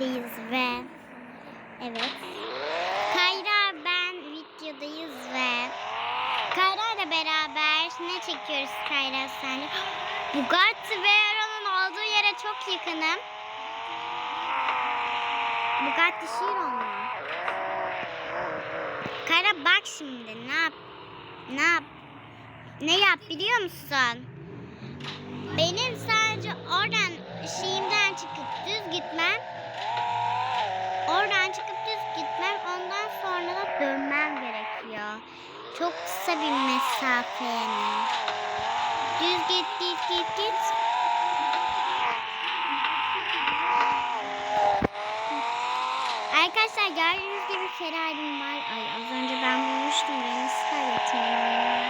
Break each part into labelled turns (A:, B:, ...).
A: birlikteyiz ve evet Kayra ben videodayız ve Kayra ile beraber ne çekiyoruz Kayra senle? Bugatti Veyron'un olduğu yere çok yakınım. Bugatti Chiron mu? Kayra bak şimdi ne yap? Ne yap? Ne yap biliyor musun? Benim sadece oradan şeyimden çıkıp düz gitmem. Oradan çıkıp düz gitmem. Ondan sonra da dönmem gerekiyor. Çok kısa bir mesafe yani. Düz git git git git. Arkadaşlar gördüğünüz gibi Ferrari'm var. Ay az önce ben bulmuştum. Ben nasıl kaybettim onu ya?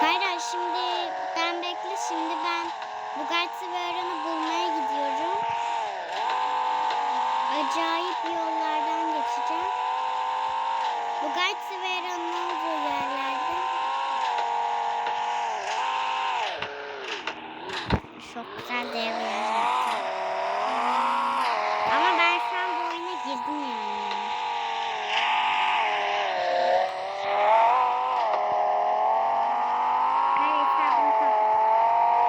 A: Kayra şimdi ben bekle şimdi ben Bugatti Veyron'u bulmaya gidiyorum. Acayip yollardan geçeceğim. Bugatti Veyron'un olduğu yerlerde. Çok güzel devriyor zaten. Ama ben şu an bu oyuna girdim yani. Hayır hesabını kap.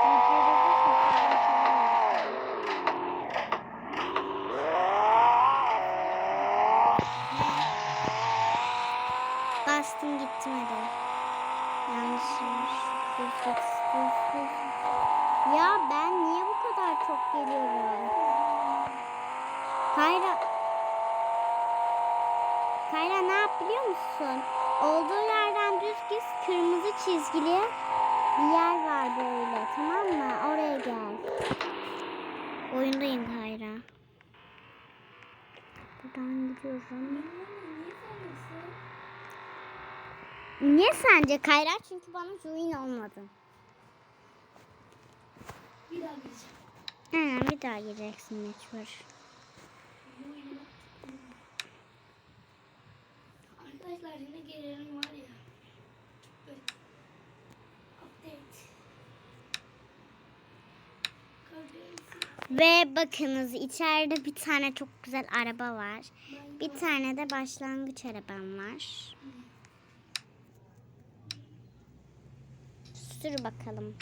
A: Videoda da hesabını çalamıyorsun. Bastım gittim hadi. Yanlışmış. Düz git, düz, düz. Ya ben niye bu kadar çok geliyorum? Kayra... Kayra ne yap biliyor musun? Olduğu yerden düz git kırmızı çizgili bir yer var böyle tamam mı? Oraya gel. Oyundayım Kayra. Buradan gidiyorum. Niye sence Kayra? Çünkü bana join olmadın.
B: Bir daha gireceğim.
A: Aynen bir daha gireceksin mecbur.
B: Arkadaşlar yine gelelim var ya. Böyle. Update. Kalitesi.
A: Ve bakınız içeride bir tane çok güzel araba var. Bir tane de başlangıç arabam var. Sür bakalım.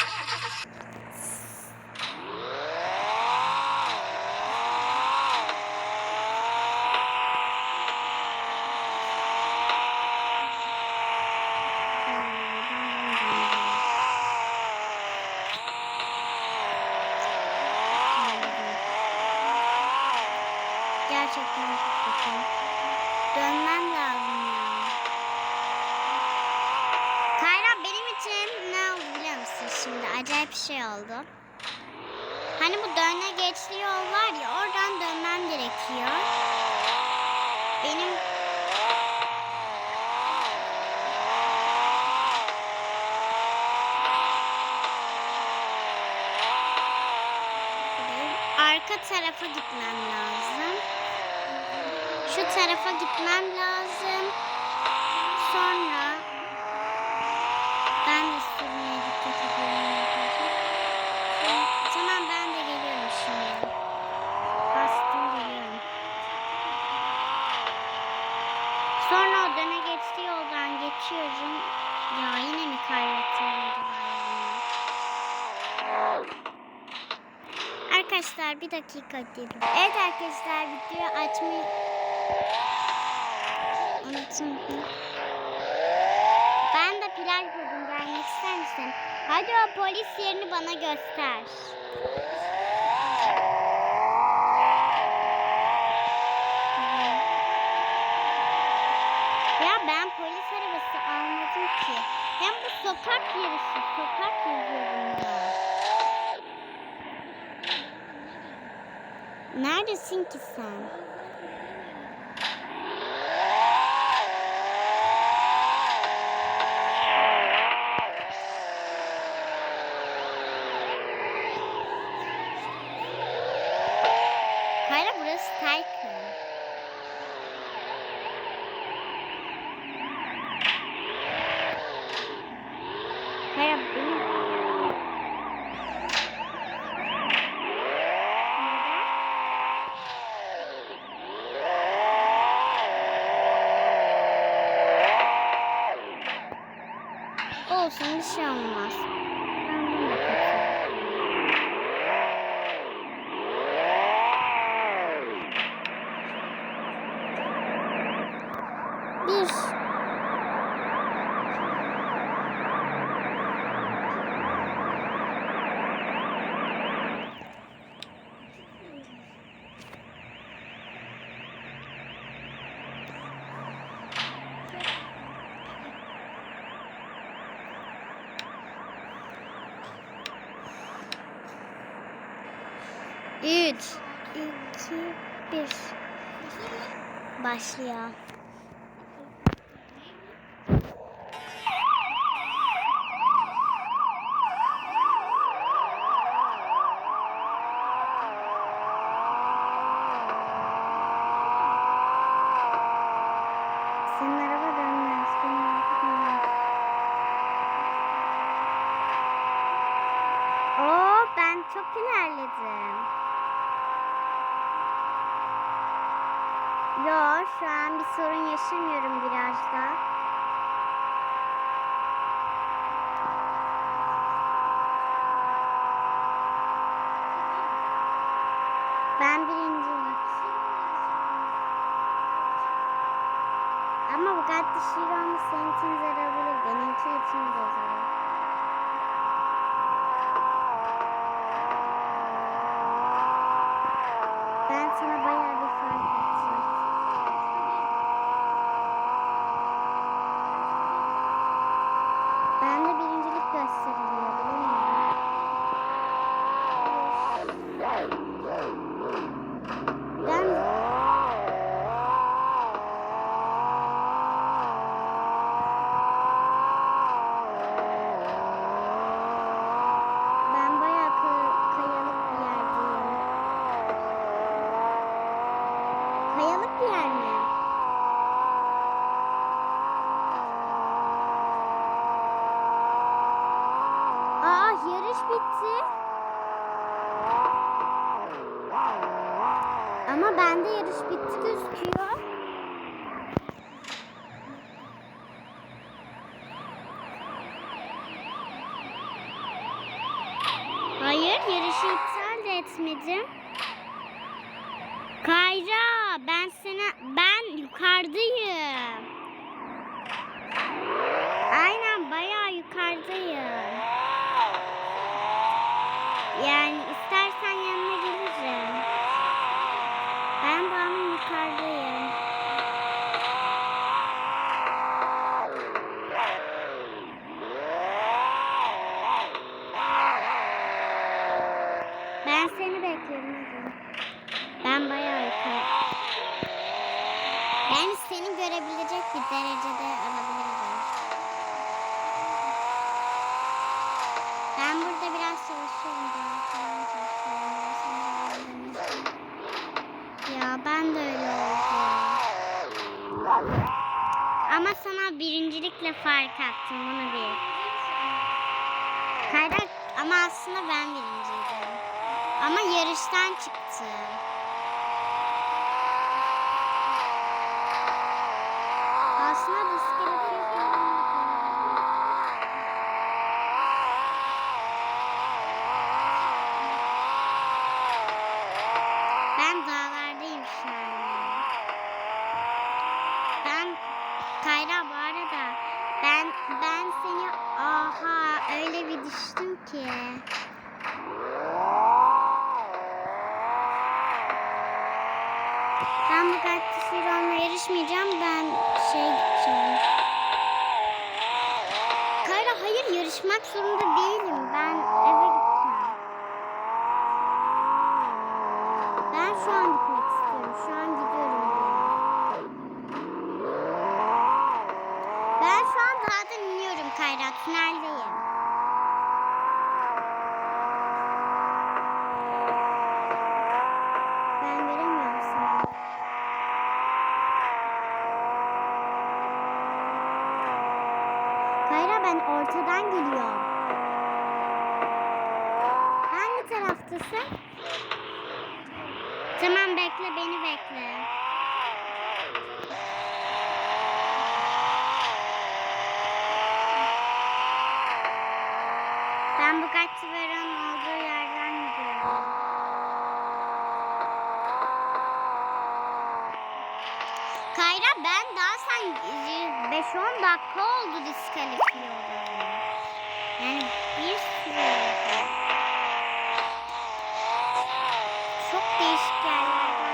A: Gerçekten çok kötü. Dönmem lazım ya. Kayra benim için ne oldu biliyor musun şimdi? Oldu. Hani bu dönme geçli yol var ya oradan dönmem gerekiyor. Benim arka tarafa gitmem lazım. Şu tarafa gitmem lazım. Sonra ben de sürmeye dikkat ediyorum arkadaşlar. Tamam ben de geliyorum şimdi. Bastım geliyorum. Sonra o döne geçti yoldan geçiyorum. Ya yine mi kaybettim acaba ya? Arkadaşlar bir dakika dedim. Evet arkadaşlar videoyu açmayı unuttum. Ben de plaj buldum. Gelmek ister misin? Hadi o polis yerini bana göster. Ya ben polis arabası almadım ki. Hem bu sokak yarışı. Sokak yazıyor Neredesin ki sen? Hayır burası Tycoon. Hayır 2, 1. Başlıyor. Senin araba dönmez. Benim araba dönmez. Oo ben çok ilerledim. Yo şu an bir sorun yaşamıyorum virajda. Ben birinciyim. Ama Bugatti Chiron senin için zor olabilir. Benimki için de zor. Ben sana bayağı bir fark ettim. Bende birincilik gösteriliyor bilemiyorum. Ben ben bayağı kay- kayalık bir yerdeyim. Kayalık bir yer mi? Aa yarış bitti. Ama bende yarış bitti gözüküyor. Hayır yarışı iptal de etmedim. Kayra ben sana ben yukarıdayım. Aynen bayağı yukarıdayım. Yani istersen yanına gelirim. Ben daha yukarıdayım. Ben seni bekliyorum hadi. Ben bayağı yukarı. Ben seni görebilecek bir derecede alabilirim. Ben burada biraz çalışıyorum. daha. Ya ben de öyle oldum. Ama sana birincilikle fark attım bunu bil. Kayrak ama aslında ben birinciydim. Ama yarıştan çıktı. Aslında diskalifiye falan yapıyorum. Ben dağlardayım şu an. Ben Kayra bu arada ben ben seni aha öyle bir düştüm ki. Ben Bugatti Chiron'la yarışmayacağım. Ben şey gideceğim. Kayra hayır yarışmak zorunda değilim. Ben eve gideceğim. Ben şu an gitmek istiyorum. Şu an gidiyorum. Ben şu an dağdan iniyorum Kayra. Tüneldeyim. Ben göremiyorum seni. Kayra ben ortadan geliyorum. Hangi taraftasın? Tamam bekle beni bekle. Ben Bugatti Veyron'un olduğu yerden gidiyorum. Kayra ben 5-10 dakika oldu diskalifiye olalı. Yani bir sürü oldu. Çok değişik yerlerden.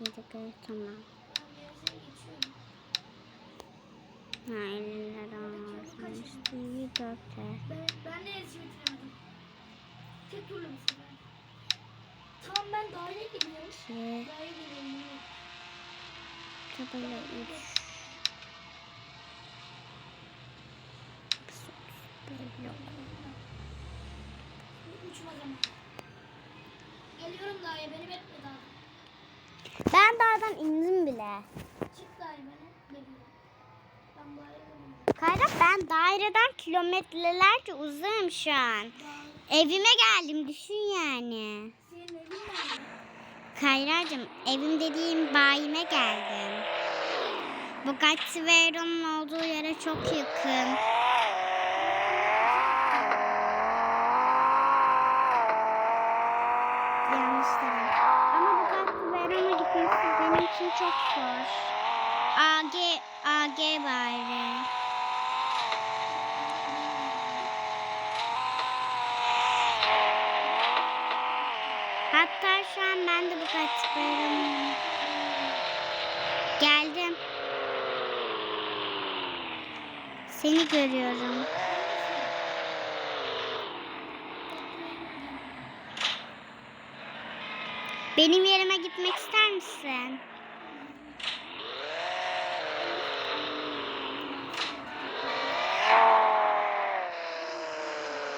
A: Yedik tamam. Ha. TV köfte.
B: Ben, ben de hepsini bitiremedim. Tek turla bu sefer. Tamam ben daire gidiyorum.
A: İki.
B: Daire gidiyorum.
A: Tabela üç. Yok.
B: Uçma zaman. Geliyorum daire beni bekle daha.
A: Ben dağdan indim bile.
B: Çık daire beni. Ben daire gidiyorum.
A: Kayra ben daireden kilometrelerce uzağım şu an.
B: Daire.
A: Evime geldim düşün yani.
B: Senin?
A: Kayracığım evim dediğim bayime geldim. Bugatti Veyron'un olduğu yere çok yakın. Yanlış taraf. Ama Bugatti Veyron'a gitmesi benim için çok zor. AG, AG bari. Hatta şu an ben de Bugatti Veyron'um. Geldim. Seni görüyorum. Benim yerime gitmek ister misin?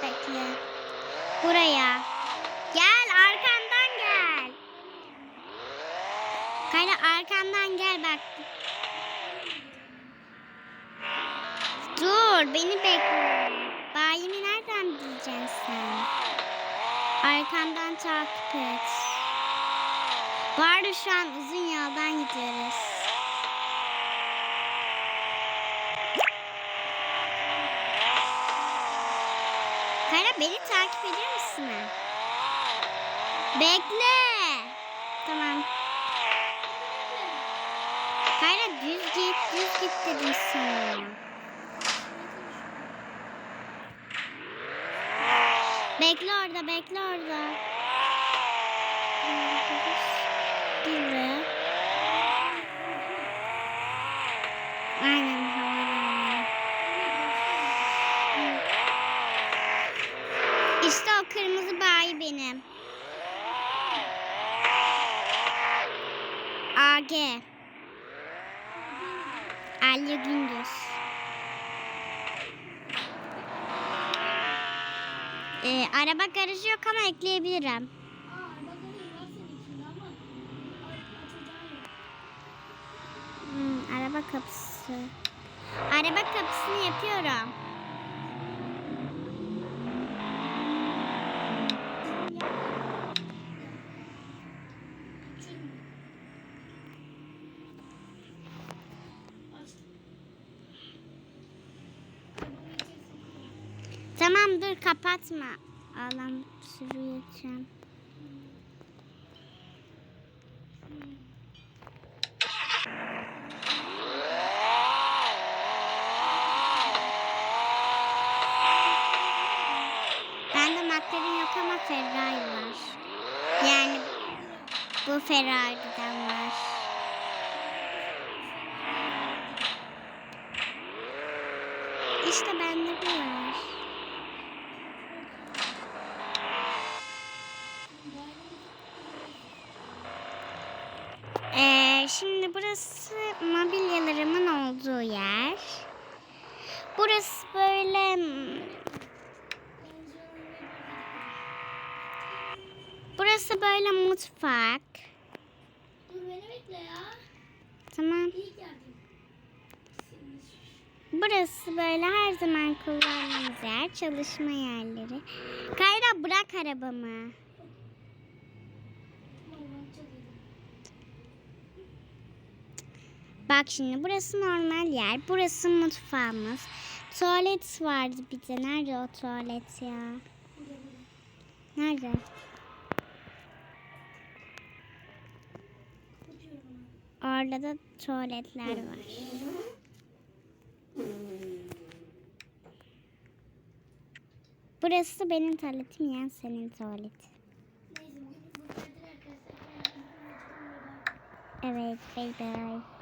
A: Bekle. Buraya. Gel arkandan gel. Kayra arkandan gel bak. Dur beni bekle. Bayimi nereden bileceksin sen? Arkamdan takip et. Arada şu an uzun yoldan gidiyoruz. Kara beni takip ediyor musun? Bekle. Tamam. Kayra düz git, düz git. Bekle orada, bekle orada. Gel buraya. Aynen. İşte o kırmızı bayi benim. AG. Ali Gündüz. Ee, araba garajı yok ama ekleyebilirim. Hmm, araba kapısı. Araba kapısını yapıyorum. Dur kapatma. Ağlam sürüyeceğim. Bende McLaren yok ama Ferrari var. Yani bu Ferrari'den var. İşte bende bu var. Burası mobilyalarımın olduğu yer. Burası böyle hmm, Burası böyle mutfak.
B: Dur beni bekle ya.
A: Tamam. Burası böyle her zaman kullandığımız yer. Çalışma yerleri. Kayra bırak arabamı.
B: Tamam ben çalıyorum.
A: Bak şimdi burası normal yer. Burası mutfağımız. Tuvalet vardı bir de. Nerede o tuvalet ya? Nerede? Orada da tuvaletler var. Burası benim tuvaletim yani senin tuvaletin. Evet, bay bay.